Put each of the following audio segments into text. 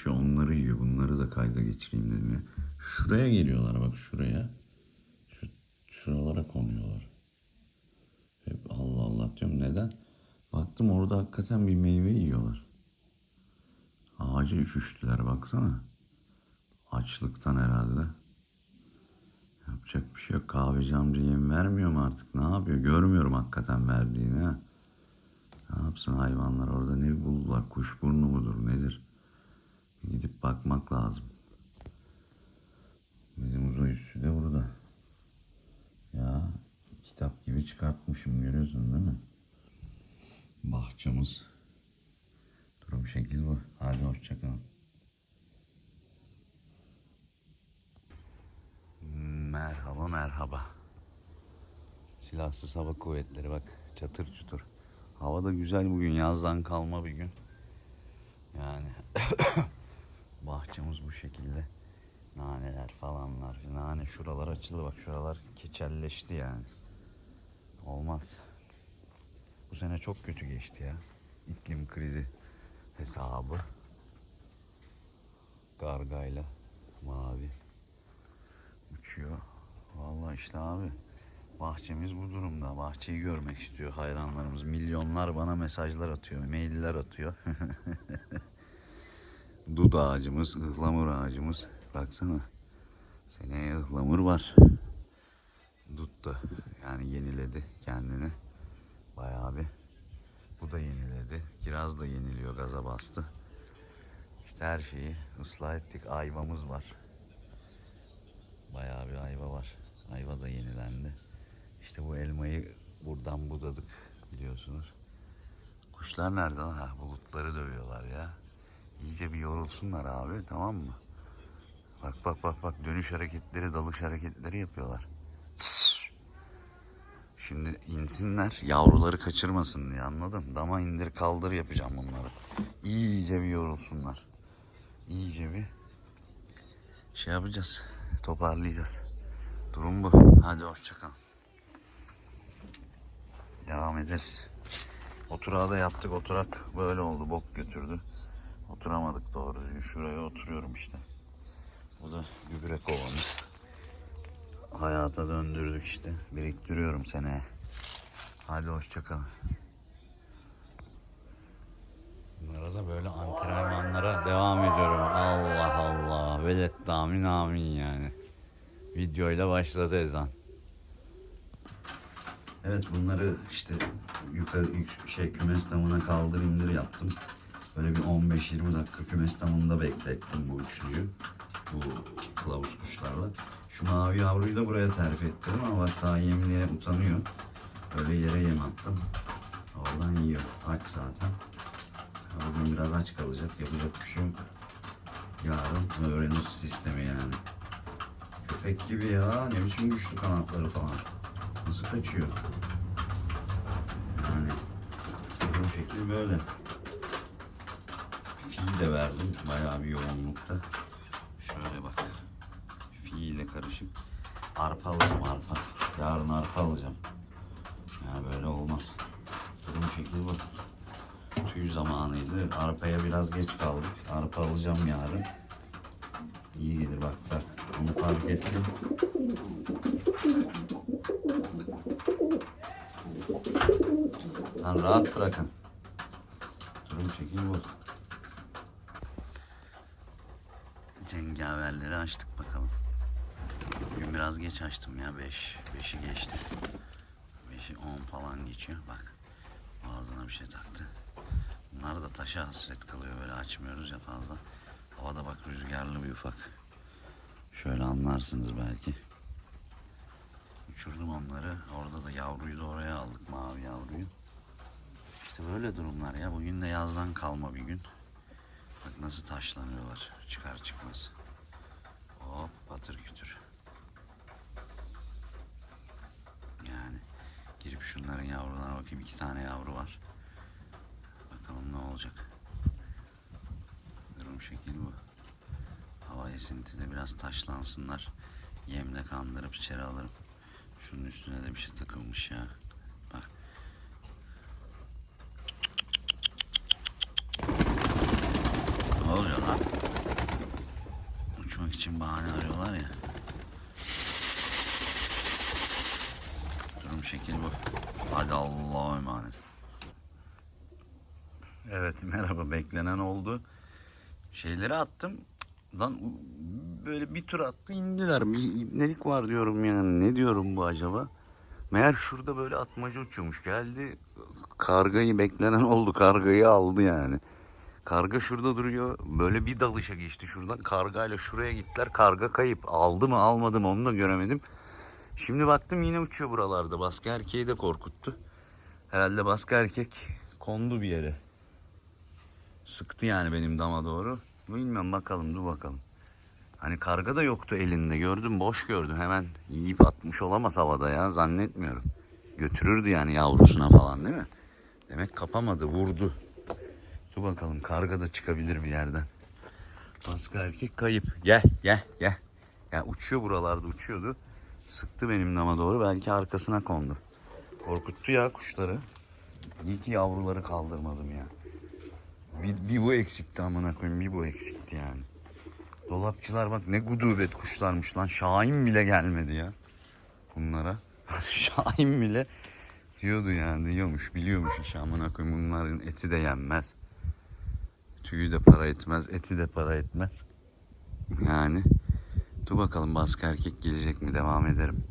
oluşuyor. Onları yiyor. Bunları da kayda geçireyim dedim ya. Şuraya geliyorlar bak şuraya. Şu, şuralara konuyorlar. Hep Allah Allah diyorum. Neden? Baktım orada hakikaten bir meyve yiyorlar. Ağaca üşüştüler baksana. Açlıktan herhalde. Yapacak bir şey yok. Kahveci amca yem vermiyor mu artık? Ne yapıyor? Görmüyorum hakikaten verdiğini ha. Ne yapsın hayvanlar orada ne buldular? Kuşburnu mudur nedir? Gidip bakmak lazım. Bizim uzay üssü de burada. Ya kitap gibi çıkartmışım görüyorsun değil mi? Bahçemiz. Durum şekil bu. Hadi hoşçakalın. Merhaba merhaba. Silahsız Hava Kuvvetleri bak çatır çutur. Hava da güzel bugün yazdan kalma bir gün. Yani bahçemiz bu şekilde. Naneler falanlar. Nane şuralar açıldı bak şuralar keçelleşti yani. Olmaz. Bu sene çok kötü geçti ya. İklim krizi hesabı. Gargayla mavi uçuyor. Vallahi işte abi bahçemiz bu durumda. Bahçeyi görmek istiyor hayranlarımız. Milyonlar bana mesajlar atıyor, mailler atıyor. Dud ağacımız, ıhlamur ağacımız. Baksana. Seneye ıhlamur var. Dut da yani yeniledi kendini. Bayağı bir. Bu da yeniledi. Kiraz da yeniliyor, gaza bastı. İşte her şeyi ıslah ettik. Ayvamız var. Bayağı bir ayva var. Ayva da yenilendi. İşte bu elmayı buradan budadık biliyorsunuz. Kuşlar nerede? lan? Ha, bulutları dövüyorlar ya. İyice bir yorulsunlar abi tamam mı? Bak bak bak bak dönüş hareketleri, dalış hareketleri yapıyorlar. Şimdi insinler yavruları kaçırmasın diye anladın? Dama indir kaldır yapacağım bunları. İyice bir yorulsunlar. İyice bir şey yapacağız. Toparlayacağız. Durum bu. Hadi hoşçakal. Devam ederiz. Oturağı da yaptık. Oturak böyle oldu. Bok götürdü. Oturamadık doğru düzgün. Şuraya oturuyorum işte. Bu da gübre kovamız. Hayata döndürdük işte. Biriktiriyorum seneye. Hadi hoşçakalın. Bunlara da böyle antrenmanlara devam ediyorum. Allah Allah. Velet amin amin yani. Videoyla başladı ezan. Evet bunları işte yukarı şey kümes damına kaldır indir yaptım. Böyle bir 15-20 dakika kümes damında beklettim bu üçlüyü. Bu kılavuz kuşlarla. Şu mavi yavruyu da buraya terfi ettirdim ama bak daha yemliğe utanıyor. Böyle yere yem attım. Oradan yiyor. Aç zaten. Bugün biraz aç kalacak. Yapacak bir şey yok. Yarın öğrenir sistemi yani. Köpek gibi ya. Ne biçim güçlü kanatları falan. Nasıl kaçıyor? Yani bu şekli böyle. Fil de verdim. Bayağı bir yoğunlukta. Şöyle bak. Fi ile karışık. Arpa alacağım arpa. Yarın arpa alacağım. Yani böyle olmaz. Durum şekli bu. Tüy zamanıydı. Arpaya biraz geç kaldık. Arpa alacağım yarın. İyi gelir bak bak. Onu fark ettim. Lan rahat bırakın. Durum şekil bu. Cengaverleri açtık bakalım. Bugün biraz geç açtım ya. 5. 5'i geçti. 5'i 10 falan geçiyor. Bak. Ağzına bir şey taktı. Bunlar da taşa hasret kalıyor. Böyle açmıyoruz ya fazla. Havada bak rüzgarlı bir ufak. Şöyle anlarsınız belki. Uçurdum onları. Orada da yavruyu da oraya aldık. Mavi yavruyu. İşte böyle durumlar ya. Bugün de yazdan kalma bir gün. Nasıl taşlanıyorlar. Çıkar çıkmaz. Hop patır kütür. Yani girip şunların yavrularına bakayım. iki tane yavru var. Bakalım ne olacak. Durum şekil bu. Hava esintide biraz taşlansınlar. Yemle kandırıp içeri alırım. Şunun üstüne de bir şey takılmış ya. Bak. Uçmak için bahane arıyorlar ya. Durum şekil bu. Hadi Allah'a emanet. Evet merhaba beklenen oldu. Şeyleri attım. Lan böyle bir tur attı indiler. Bir ibnelik var diyorum yani. Ne diyorum bu acaba? Meğer şurada böyle atmaca uçuyormuş. Geldi kargayı beklenen oldu. Kargayı aldı yani. Karga şurada duruyor. Böyle bir dalışa geçti şuradan. Kargayla şuraya gittiler. Karga kayıp. Aldı mı almadı mı onu da göremedim. Şimdi baktım yine uçuyor buralarda. Baskı erkeği de korkuttu. Herhalde baskı erkek kondu bir yere. Sıktı yani benim dama doğru. Bilmem bakalım dur bakalım. Hani karga da yoktu elinde gördüm boş gördüm hemen yiyip atmış olamaz havada ya zannetmiyorum. Götürürdü yani yavrusuna falan değil mi? Demek kapamadı vurdu. Dur bakalım karga da çıkabilir bir yerden. Baskı erkek kayıp. Gel gel gel. Ya uçuyor buralarda uçuyordu. Sıktı benim dama doğru belki arkasına kondu. Korkuttu ya kuşları. İyi ki yavruları kaldırmadım ya. Bir, bir bu eksikti amına koyayım bir bu eksikti yani. Dolapçılar bak ne gudubet kuşlarmış lan. Şahin bile gelmedi ya bunlara. Şahin bile diyordu yani diyormuş biliyormuş iş amına koyayım bunların eti de yenmez. Tüyü de para etmez, eti de para etmez. Yani dur bakalım baskı erkek gelecek mi devam ederim.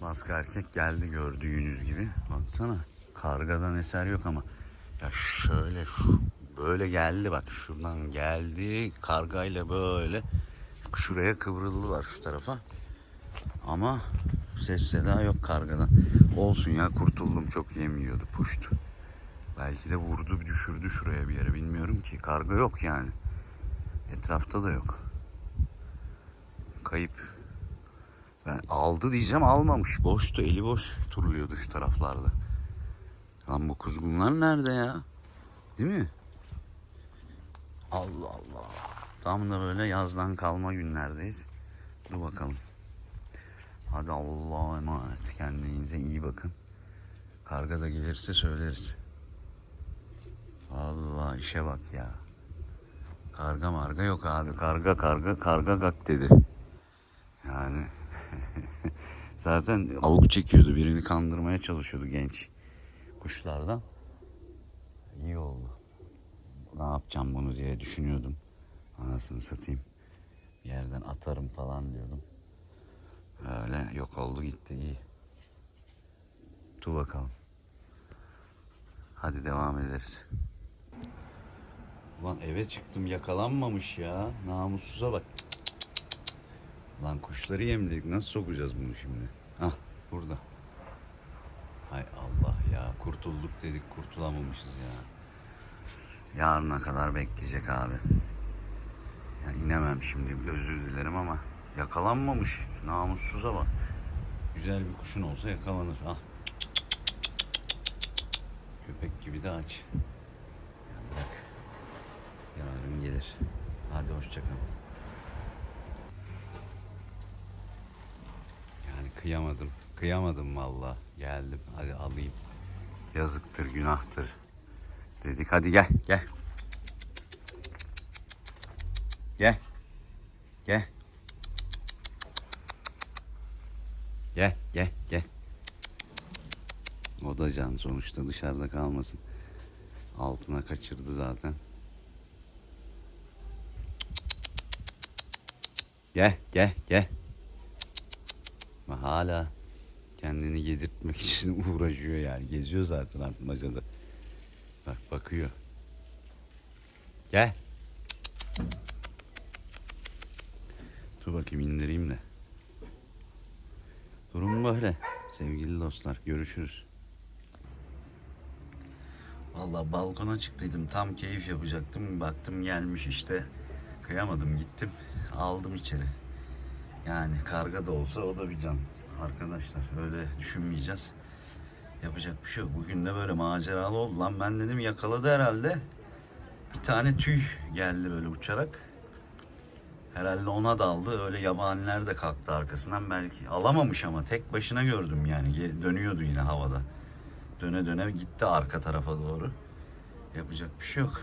Baskı erkek geldi gördüğünüz gibi. Baksana kargadan eser yok ama. Ya şöyle şu böyle geldi bak şuradan geldi kargayla böyle şuraya kıvrıldılar şu tarafa. Ama ses seda yok kargadan. Olsun ya kurtuldum çok yem yiyordu puştu. Belki de vurdu düşürdü şuraya bir yere bilmiyorum ki. Karga yok yani. Etrafta da yok. Kayıp. Ben aldı diyeceğim almamış. Boştu eli boş turluyordu şu taraflarda. Lan bu kuzgunlar nerede ya? Değil mi? Allah Allah. Tam da böyle yazdan kalma günlerdeyiz. Dur bakalım. Hadi Allah'a emanet. Kendinize iyi bakın. Karga da gelirse söyleriz. Allah işe bak ya. Karga marga yok abi. Karga karga karga gak dedi. Yani zaten avuk çekiyordu. Birini kandırmaya çalışıyordu genç kuşlardan. İyi oldu. Ne yapacağım bunu diye düşünüyordum. Anasını satayım. Bir yerden atarım falan diyordum. Öyle yok oldu gitti iyi. Dur bakalım. Hadi devam ederiz. Ulan eve çıktım yakalanmamış ya. Namussuza bak. Cık. Lan kuşları yemledik. Nasıl sokacağız bunu şimdi? Hah burada. Hay Allah ya. Kurtulduk dedik kurtulamamışız ya. Yarına kadar bekleyecek abi. Ya inemem şimdi özür dilerim ama yakalanmamış. Namussuza bak. Güzel bir kuşun olsa yakalanır. Ah. Köpek gibi de aç. Ya bak. Gelir. Hadi hoşçakalın. Yani kıyamadım. Kıyamadım valla. Geldim. Hadi alayım. Yazıktır, günahtır. Dedik hadi gel, gel. Gel. Gel. Gel, gel, gel. O da can sonuçta dışarıda kalmasın. Altına kaçırdı zaten. Gel, gel, gel. Ama hala kendini yedirtmek için uğraşıyor yani. Geziyor zaten atmacada. Bak bakıyor. Gel. Dur bakayım indireyim de. Durum böyle. Sevgili dostlar görüşürüz. Vallahi balkona çıktıydım. Tam keyif yapacaktım. Baktım gelmiş işte. Kıyamadım gittim. Aldım içeri. Yani karga da olsa o da bir can. Arkadaşlar öyle düşünmeyeceğiz. Yapacak bir şey yok. Bugün de böyle maceralı oldu. Lan ben dedim yakaladı herhalde. Bir tane tüy geldi böyle uçarak. Herhalde ona daldı. Öyle yabaniler de kalktı arkasından belki. Alamamış ama tek başına gördüm yani. Dönüyordu yine havada. Döne döne gitti arka tarafa doğru. Yapacak bir şey yok.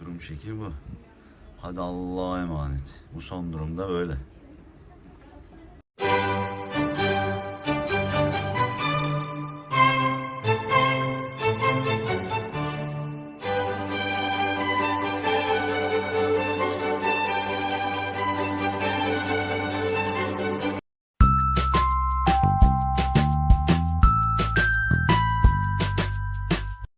Durum şekli bu. Hadi Allah'a emanet. Bu son durumda böyle.